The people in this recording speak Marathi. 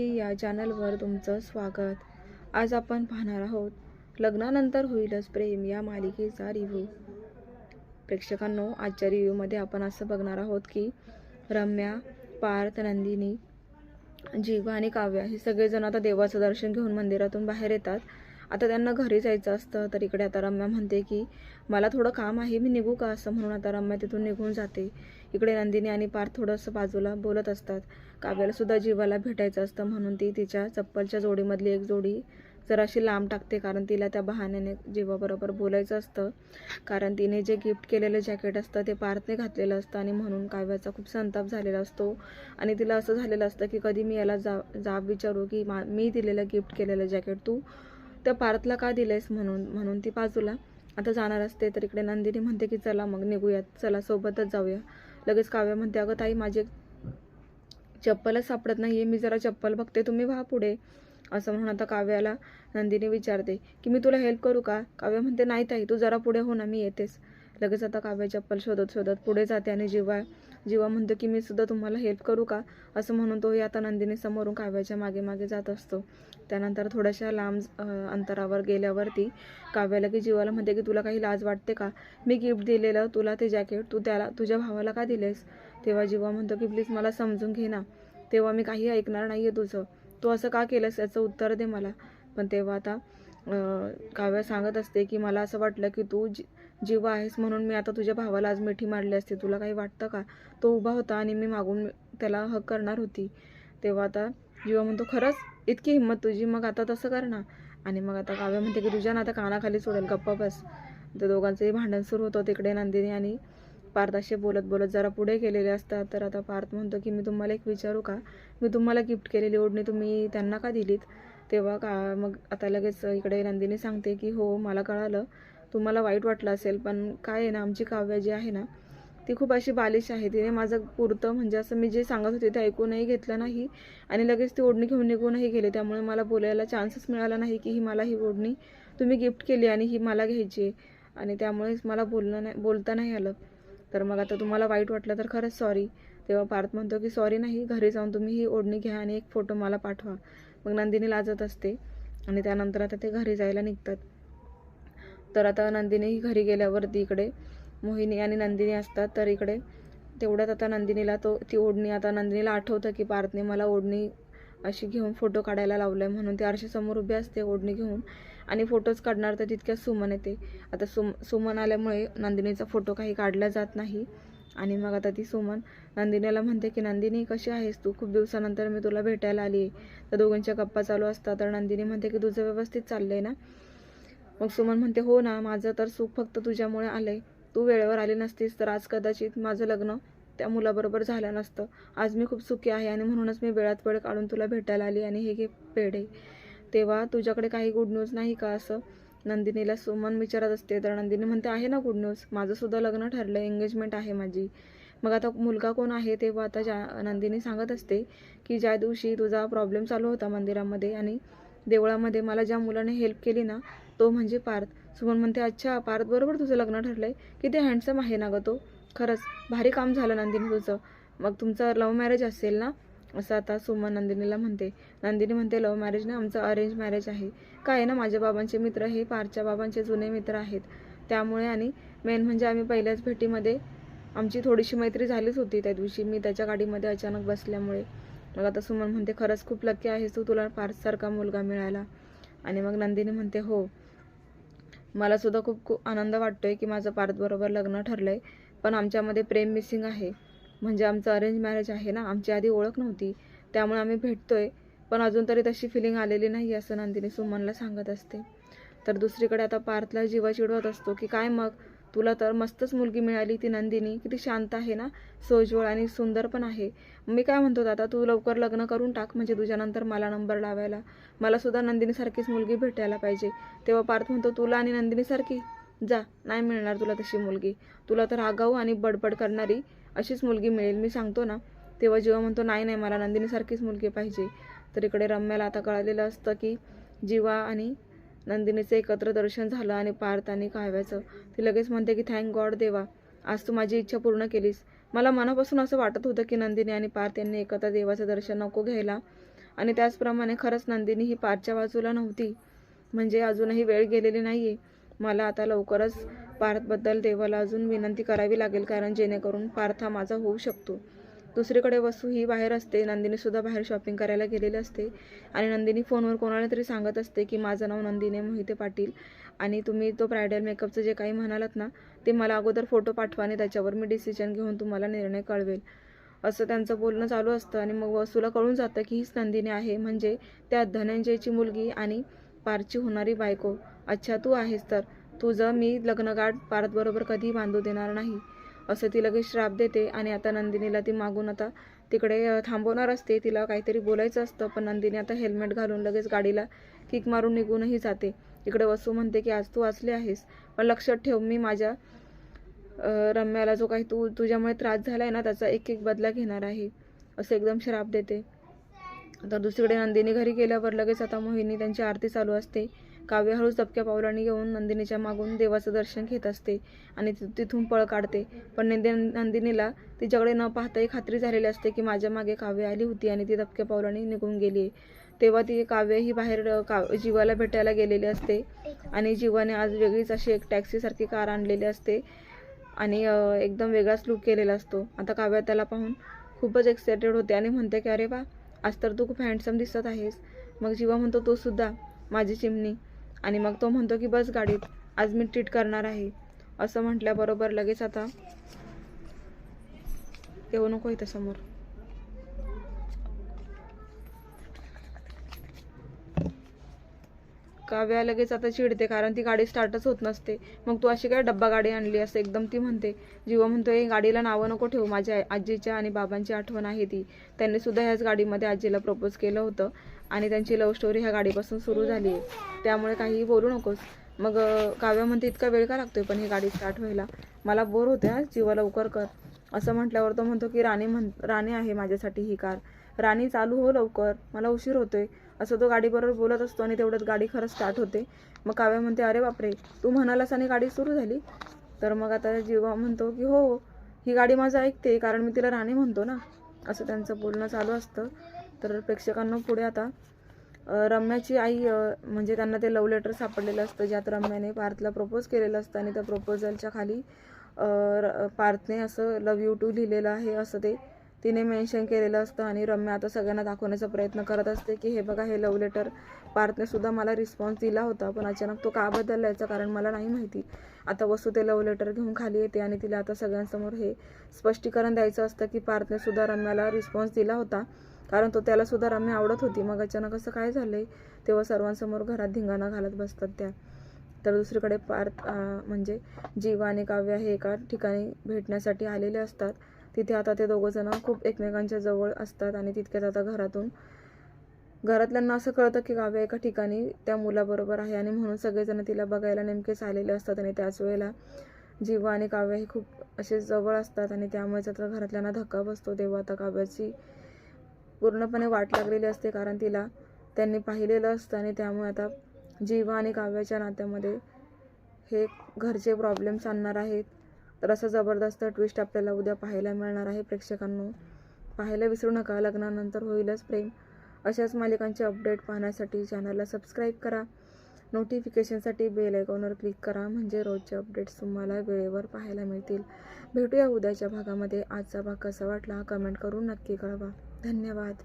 या चॅनलवर तुमचं स्वागत. आज आपण पाहणार आहोत लग्नानंतर होईलच प्रेम या मालिकेचा रिव्ह्यू प्रेक्षकांनो आजच्या रिव्ह्यूमध्ये आपण असं बघणार आहोत की रम्या पार्थ नंदिनी जीवा आणि काव्या हे सगळेजण आता देवाचं दर्शन घेऊन मंदिरातून बाहेर येतात. आता त्यांना घरी जायचं असतं तर इकडे आता रम्या म्हणते की मला थोडं काम आहे मी निघू का? असं म्हणून आता रम्या तिथून निघून जाते. इकडे नंदिनी आणि पार्थ थोडंसं बाजूला बोलत असतात. काव्याला सुद्धा जीवाला भेटायचं असतं म्हणून ती तिच्या चप्पलच्या जोडीमधली एक जोडी जराशी लांब टाकते कारण तिला त्या बहाण्याने जीवाबरोबर बोलायचं असतं. कारण तिने जे गिफ्ट केलेलं जॅकेट असतं ते पार्थने घातलेलं असतं आणि म्हणून काव्याचा खूप संताप झालेला असतो. आणि तिला असं झालेलं असतं की कधी मी याला जा जाब विचारू की मा मी दिलेलं गिफ्ट केलेलं जॅकेट तू त्या पार्थला का दिलंयस म्हणून म्हणून ती बाजूला. आता जाणार असते तर इकडे नंदिनी म्हणते की चला मग निघूयात चला सोबतच जाऊया. लगेच काव्य म्हणते अगं ताई माझी चप्पलच सापडत नाही आहे मी जरा चप्पल बघते तुम्ही व्हा पुढे. असं म्हणून आता काव्याला नंदिनी विचारते की मी तुला हेल्प करू का? काव्य म्हणते नाही ताई तू जरा पुढे हो ना मी येतेच. लगेच आता काव्य चप्पल शोधत शोधत पुढे जाते आणि जीवा जीवा म्हणतो की मी सुद्धा तुम्हाला हेल्प करू का? असं म्हणून तोही आता नंदिनी समोरून काव्याच्या मागे मागे जात असतो. त्यानंतर थोड्याशा लांब अंतरावर गेल्यावरती काव्याला की जीवाला म्हणते की तुला काही लाज वाटते का? मी गिफ्ट दिलेलं तुला ते जॅकेट तू त्याला तुझ्या भावाला का दिलेस? तेव्हा जीवा म्हणतो की प्लीज मला समजून घे ना. तेव्हा मी काही ऐकणार नाही आहे तुझं. तू असं का केलंस? याचं उत्तर दे मला. पण तेव्हा आता काव्या सांगत असते की मला असं वाटलं की तू जी जीव आहेस म्हणून मी आता तुझ्या भावाला आज मिठी मारली असते. तुला काही वाटतं का? तो उभा होता आणि मी मागून त्याला हक करणार होती. तेव्हा आता जीवा म्हणतो खरंच? इतकी हिंमत तुझी? मग आता तसं कर ना. आणि मग आता काव्य म्हणते की तुझ्या ना आता कानाखाली सोडेल. गप्पा बस. तर दोघांचंही भांडण सुरू होतं तिकडे नंदिनी आणि पार्थाशी बोलत बोलत जरा पुढे गेलेले असतात. तर आता पार्थ म्हणतो की मी तुम्हाला एक विचारू का? मी तुम्हाला गिफ्ट केलेली ओढणी तुम्ही त्यांना का दिलीत? तेव्हा का मग आता लगेच इकडे नंदिनी सांगते की हो मला कळालं. तुम्हाला वाईट वाटलं असेल पण काय आहे ना आमची काव्य जी आहे ना ती खूप अशी बालिश आहे. तिने माझं पुरतं म्हणजे असं मी जे सांगत होते ते ऐकूनही घेतलं नाही आणि लगेच ती ओढणी घेऊन निघूनही गेले. त्यामुळे मला बोलायला चान्सच मिळाला नाही की ही मला ही ओढणी तुम्ही गिफ्ट केली आणि ही मला घ्यायची आहे. आणि त्यामुळेच मला बोलणं नाही बोलता नाही आलं. तर मग आता तुम्हाला वाईट वाटलं तर खरंच सॉरी तेव्हा पार्थ म्हणतो की सॉरी नाही घरी जाऊन तुम्ही ही ओढणी घ्या आणि एक फोटो मला पाठवा. मग नंदिनी लाजत असते आणि त्यानंतर आता ते घरी जायला निघतात. तर आता नंदिनी घरी गेल्यावरती इकडे. मोहिनी आणि नंदिनी असतात तर इकडे. तेवढ्यात आता नंदिनीला तो ती ओढणी आता नंदिनीला आठवतं की पार्थने मला ओढणी अशी घेऊन फोटो काढायला लावलं आहे म्हणून. ती आरशासमोर उभी असते ओढणी घेऊन आणि फोटोज काढणार तर तितक्यात सुमन येते. आता सुम सुमन आल्यामुळे नंदिनीचा फोटो काही काढला जात नाही आणि मग आता ती सुमन नंदिनीला म्हणते की नंदिनी कशी आहेस तू? खूप दिवसानंतर मी तुला भेटायला आली तर दोघांच्या गप्पा चालू असतात. तर नंदिनी म्हणते की तुझं व्यवस्थित चाललं आहे ना? मग सुमन म्हणते हो ना माझं तर सुख फक्त तुझ्यामुळे आलंय. तू वेळेवर आली नसतीस तर आज कदाचित माझं लग्न त्या मुलाबरोबर झालं नसतं. आज मी खूप सुखी आहे आणि म्हणूनच मी वेळात वेळ काढून तुला भेटायला आली आणि हे घे पेढे. तेव्हा तुझ्याकडे काही गुड न्यूज नाही का असं? नंदिनीला सुमन विचारत असते. तर नंदिनी म्हणते आहे ना गुड न्यूज माझंसुद्धा लग्न ठरलं एंगेजमेंट आहे माझी. मग आता मुलगा कोण आहे? तेव्हा आता ज्या नंदिनी सांगत असते की ज्या दिवशी तुझा प्रॉब्लेम चालू होता मंदिरामध्ये आणि देवळामध्ये मला ज्या मुलाने हेल्प केली ना तो म्हणजे पार्थ. सुमन म्हणते अच्छा पार्थ बरोबर तुझं लग्न ठरलंय. किती हँडसम आहे ना गं तो. खरंच भारी काम झालं नंदिनी तुझं. मग तुमचं लव्ह मॅरेज असेल ना? असं आता सुमन नंदिनीला म्हणते. नंदिनी म्हणते लव्ह मॅरेज ना आमचं अरेंज मॅरेज आहे. काय आहे ना माझ्या बाबांचे मित्र हे पारच्या बाबांचे जुने मित्र आहेत. त्यामुळे आणि मेन म्हणजे आम्ही पहिल्याच भेटीमध्ये आमची थोडीशी मैत्री झालीच होती त्या दिवशी. मी त्याच्या गाडीमध्ये अचानक बसल्यामुळे. मग आता सुमन म्हणते खरंच खूप लक्की आहेस तू तुला फारसारखा मुलगा मिळाला. आणि मग नंदिनी म्हणते हो. मला सुद्धा खूप खूप आनंद वाटतोय की माझं पार्थबरोबर लग्न ठरलं आहे पण आमच्यामध्ये प्रेम मिसिंग आहे. म्हणजे आमचं अरेंज मॅरेज आहे ना आमची आधी ओळख नव्हती त्यामुळे आम्ही भेटतोय पण अजून तरी तशी फिलिंग आलेली नाही असं नंदिनी सुमनला सांगत असते. तर दुसरीकडे आता पार्थला जीवा चिडवत असतो की काय मग? तुला तर मस्तच मुलगी मिळाली ती नंदिनी. किती शांत आहे ना? सोज्वळ आणि सुंदर पण आहे. मी काय म्हणतो दादा तू लवकर लग्न करून टाक म्हणजे तुझ्यानंतर मला नंबर लावायला. मला सुद्धा नंदिनीसारखीच मुलगी भेटायला पाहिजे. तेव्हा पार्थ म्हणतो तुला आणि नंदिनीसारखी? जा नाही मिळणार तुला तशी मुलगी. तुला तर आगाऊ आणि बडबड करणारी अशीच मुलगी मिळेल मी सांगतो ना. तेव्हा जेव्हा म्हणतो नाही नाही मला नंदिनीसारखीच मुलगी पाहिजे. तर इकडे रम्याला आता कळालेलं असतं की जीवा आणि नंदिनीचं एकत्र दर्शन झालं आणि पार्थ आणि काव्याचं. ती लगेच म्हणते की थँक गॉड देवा आज तू माझी इच्छा पूर्ण केलीस. मला मनापासून असं वाटत होतं की नंदिनी आणि पार्थ यांनी एकत्र देवाचं दर्शन नको घ्यायला. आणि त्याचप्रमाणे खरंच नंदिनी ही पारच्या बाजूला नव्हती. म्हणजे अजूनही वेळ गेलेली नाही आहे मला आता लवकरच पार्थबद्दल देवाला अजून विनंती करावी लागेल कारण जेणेकरून पार्थ हा माझा होऊ शकतो. दुसरीकडे वसू ही बाहेर असते. नंदिनीसुद्धा बाहेर शॉपिंग करायला गेलेली असते. आणि नंदिनी फोनवर कोणाला तरी सांगत असते की माझं नाव नंदिनी मोहिते पाटील. आणि तुम्ही तो ब्रायडल मेकअपचं जे काही म्हणालात ना ते मला अगोदर फोटो पाठवा आणि त्याच्यावर मी डिसिजन घेऊन तुम्हाला निर्णय कळवेल. असं त्यांचं बोलणं चालू असतं आणि मग वसूला कळून जातं की हीच नंदिनी आहे. म्हणजे त्या धनंजयची मुलगी आणि पारची होणारी बायको. अच्छा तू आहेस तर. तुझं मी लग्नगाठ पारतबरोबर कधीही बांधू देणार नाही. असं ती लगेच श्राप देते आणि आता नंदिनीला ती मागून आता तिकडे थांबवणार असते. तिला काहीतरी बोलायचं असतं पण नंदिनी आता हेल्मेट घालून लगेच गाडीला किक मारून निघूनही जाते. इकडे वसू म्हणते की आज तू वाचली आहेस पण लक्षात ठेव मी माझ्या रम्याला जो काही तू तुझ्यामुळे त्रास झाला आहे ना त्याचा एक एक बदला घेणार आहे असं एकदम श्राप देते. आता दुसरीकडे नंदिनी घरी गेल्यावर लगेच आता मोहिनी त्यांची आरती चालू असते. काव्य हळूच दबक्या पावलांनी येऊन नंदिनीच्या मागून देवाचं दर्शन घेत असते आणि ति- तिथून पळ काढते. पण नंदि नंदिनीला तिच्याकडे न पाहताही खात्री झालेली असते की माझ्या मागे काव्य आली होती आणि ती दबक्या पावलांनी निघून गेली. तेव्हा ती काव्य ही बाहेर का जीवाला भेटायला गेलेली असते आणि जीवाने आज वेगळीच अशी एक टॅक्सीसारखी कार आणलेली असते आणि एकदम वेगळाच लुक केलेला असतो. आता काव्य त्याला पाहून खूपच एक्सायटेड होते आणि म्हणते की अरे वा आज तर तू खूप हँडसम दिसत आहेस. मग जीवा म्हणतो तो सुद्धा माझी चिमणी. आणि मग तो म्हणतो की बस गाडीत आज मी ट्रीट करणार आहे. असं म्हटल्याबरोबर लगेच आता येऊ नको इथं समोर. काव्या लगेच आता चिडते कारण ती गाडी स्टार्टच होत नसते. मग तू अशी काय डब्बा गाडी आणली असं? एकदम ती म्हणते. जीवा म्हणतो गाडीला नावं नको ठेवू माझ्या आजीच्या आणि बाबांची आठवण आहे ती. त्यांनी सुद्धा ह्याच गाडीमध्ये आजीला प्रपोज केलं होतं आणि त्यांची लव्ह स्टोरी ह्या गाडीपासून सुरू झाली आहे. त्यामुळे काहीही बोलू नकोस. मग काव्या म्हणते इतका वेळ का लागतोय पण ही गाडी स्टार्ट व्हायला? मला बोर होते आज जीवा लवकर कर. असं म्हटल्यावर तो म्हणतो की राणी म्हण राणी आहे माझ्यासाठी ही कार. राणी चालू हो लवकर मला उशीर होतोय. असं तो गाडीबरोबर बोलत असतो आणि तेवढ्यात गाडी खरं स्टार्ट होते. मग काव्या म्हणते अरे बापरे तू म्हणालास आणि गाडी सुरू झाली. तर मग आता जीवा म्हणतो की हो ही गाडी माझं ऐकते कारण मी तिला राणी म्हणतो ना. असं त्यांचं बोलणं चालू असतं. तर प्रेक्षकांना पुढे आता रम्याची आई म्हणजे त्यांना ते लव्ह लेटर सापडलेलं असतं ज्यात रम्याने पार्थला प्रपोज केलेलं असतं आणि त्या प्रपोजलच्या खाली र- पार्थने असं लव यू टू लिहिलेलं आहे असं ते तिने मेन्शन केलेलं असतं आणि रम्या आता सगळ्यांना दाखवण्याचा प्रयत्न करत असते की हे बघा हे लव्ह लेटर पार्थने सुद्धा मला रिस्पॉन्स दिला होता पण अचानक तो का बदलला याचं कारण मला नाही माहिती. आता वस्तू ते लव्ह लेटर घेऊन खाली येते आणि तिला आता सगळ्यांसमोर हे स्पष्टीकरण द्यायचं असतं की पार्थने सुद्धा रम्याला रिस्पॉन्स दिला होता कारण तो त्याला सुद्धा रम्या आवडत होती. मग अचानक असं काय झालंय? तेव्हा सर्वांसमोर घरात धिंगाणा घालत बसतात त्या. तर दुसरीकडे पार्थ म्हणजे जीवा आणि काव्य हे एका ठिकाणी भेटण्यासाठी आलेले असतात. तिथे आता ते दोघंजणं खूप एकमेकांच्या जवळ असतात आणि तितक्यात आता घरातून घरातल्यांना असं कळतं की काव्य एका ठिकाणी त्या मुलाबरोबर आहे आणि म्हणून सगळेजण तिला बघायला नेमकेच आलेले असतात आणि त्याच वेळेला जीवा आणि काव्य हे खूप असे जवळ असतात आणि त्यामुळेच आता घरातल्यांना धक्का बसतो. तेव्हा आता काव्याची पूर्णपणे वाट लागलेली असते कारण तिला त्यांनी पाहिलेलं असतं आणि त्यामुळे आता जीवा आणि काव्याच्या नात्यामध्ये हे घरचे प्रॉब्लेम्स आणणार आहेत. तर असं जबरदस्त ट्विस्ट आपल्याला उद्या पाहायला मिळणार आहे. प्रेक्षकांनो पाहायला विसरू नका. लग्नानंतर होईलच प्रेम. अशाच मालिकांचे अपडेट पाहण्यासाठी चॅनलला सबस्क्राईब करा. नोटिफिकेशनसाठी बेल आयकॉनवर क्लिक करा. म्हणजे रोजचे अपडेट्स तुम्हाला वेळेवर पाहायला मिळतील. भेटूया उद्याच्या भागामध्ये. आजचा भाग कसा वाटला? कमेंट करून नक्की कळवा. धन्यवाद.